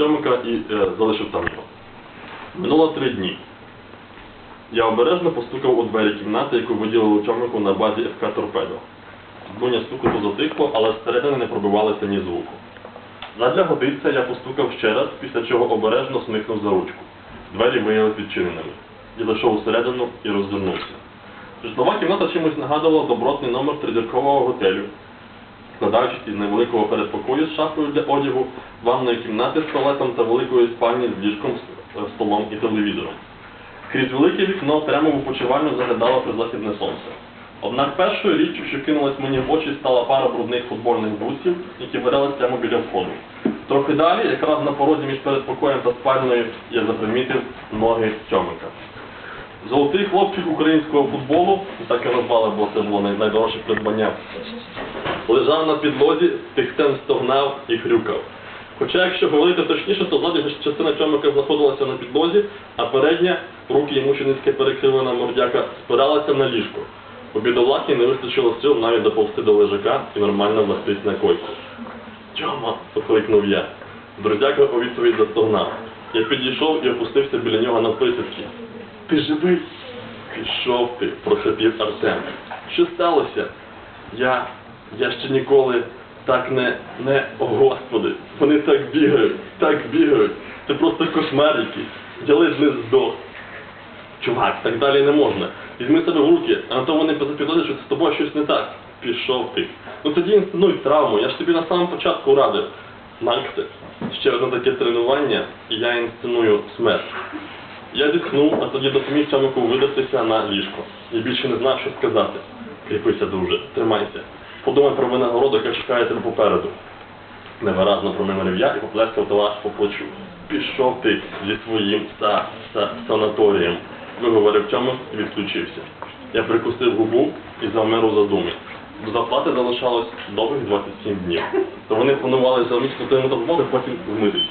Тьомика і е, залишив там його. Минуло три дні. Я обережно постукав у двері кімнати, яку виділили Тьомику на базі ФК Торпедо. Дуня стукоту затихло, але зсередини не пробивалося ні звуку. Задля годиться я постукав ще раз, після чого обережно смикнув за ручку. Двері виявилися відчиненими. Я зайшов усередину і роззирнувся. Житлова кімната чимось нагадувала добротний номер тризіркового готелю, складаючись із невеликого передпокою з шафою для одягу, ванної кімнати з туалетом та великої спальні з ліжком, е, столом і телевізором. Крізь велике вікно прямо в опочивальню заглядало призахідне сонце. Однак першою річчю, що кинулась мені в очі, стала пара брудних футбольних бусів, які варились прямо біля входу. Трохи далі, якраз на порозі між передпокоєм та спальною, я запримітив ноги Тьомика. Золотий хлопчик українського футболу, так його назвали, бо це було найдорожче придбання, лежав на підлозі, тихтем стогнав і хрюкав. Хоча, якщо говорити точніше, то задня частина чомика знаходилася на підлозі, а передня, руки і мученицьке перекривлена мордяка, спиралася на ліжко. У бідолахи не вистачило сил навіть доповзти до лежака і нормально властись на койку. Тьома! покликнув я. Друзяка у відповідь застогнав. Я підійшов і опустився біля нього на навписівки. Ти живий? Пішов ти, прошепів Артем. Що сталося? Я. я ще ніколи так не. не. О, Господи, вони так бігають, так бігають. Це просто кошмар якийсь. Я ледь не здох. Чувак, так далі не можна. Візьми себе в руки, а на то вони запідозрюють, що з тобою щось не так. Пішов ти. Ну тоді інсценуй травму, я ж тобі на самому початку радив. Максе, ще одне таке тренування, і я інсценую смерть. Я зітхнув, а тоді допоміг Чамику видатися на ліжко. Я більше не знав, що сказати. Кріпися, друже, тримайся. Подумай про винагороду, яка чекає тебе попереду. Невиразно промимирив я і поплескав товариш по плечу. Пішов ти зі своїм са, са, санаторієм, виговорив Чамик і відключився. Я прикусив губу і завмер у задумі. До заплати залишалось довгих 27 днів. То вони планували за місяць йому допомогти, потім вмитися.